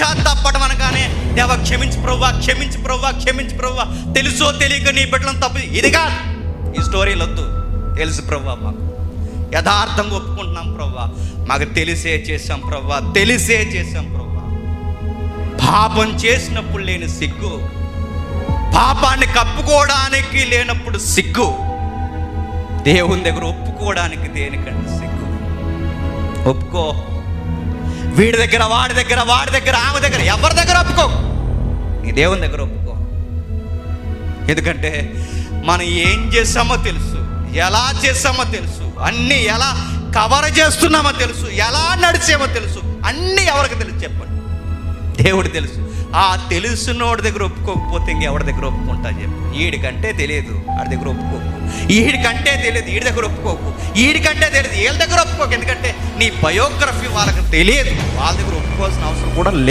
పశ్చాత్తాపడం అనగానే దేవ క్షమించి ప్రవ్వా క్షమించి ప్రవ్వా క్షమించి ప్రవ్వా. తెలుసో తెలియక నీ బిడ్డలను తప్పు ఇది కాదు. ఈ స్టోరీలు వద్దు. తెలుసు ప్రవ్వా మాకు. యథార్థంగా ఒప్పుకుంటున్నాం ప్రవ్వా. మాకు తెలిసే చేసాం ప్రవ్వా. తెలిసే చేసాం ప్రవ్వా. పాపం చేసినప్పుడు లేని సిగ్గు. పాపాన్ని కప్పుకోవడానికి లేనప్పుడు సిగ్గు. దేవుని దగ్గర ఒప్పుకోవడానికి దేనికంటే సిగ్గు. ఒప్పుకో. వీడి దగ్గర వాడి దగ్గర వాడి దగ్గర ఆమె దగ్గర ఎవరి దగ్గర ఒప్పుకో? నీ దేవుని దగ్గర ఒప్పుకో. ఎందుకంటే మనం ఏం చేసామో తెలుసు ఎలా చేసామో తెలుసు అన్నీ ఎలా కవర్ చేస్తున్నామో తెలుసు ఎలా నడిచామో తెలుసు అన్నీ ఎవరికి తెలుసు చెప్పండి. దేవుడు తెలుసు. ఆ తెలుసున్నోడి దగ్గర ఒప్పుకోకపోతే ఇంకెవరి దగ్గర ఒప్పుకుంటా చెప్పు. వీడికంటే తెలియదు వాడి దగ్గర ఒప్పుకోకు. ఈడికంటే తెలియదు ఈడి దగ్గర ఒప్పుకోకు. ఈడికంటే తెలియదు వీళ్ళ దగ్గర ఒప్పుకోకు. ఎందుకంటే నీ బయోగ్రఫీ వాళ్ళకి తెలియదు వాళ్ళ దగ్గర ఒప్పుకోవాల్సిన అవసరం కూడా లేదు.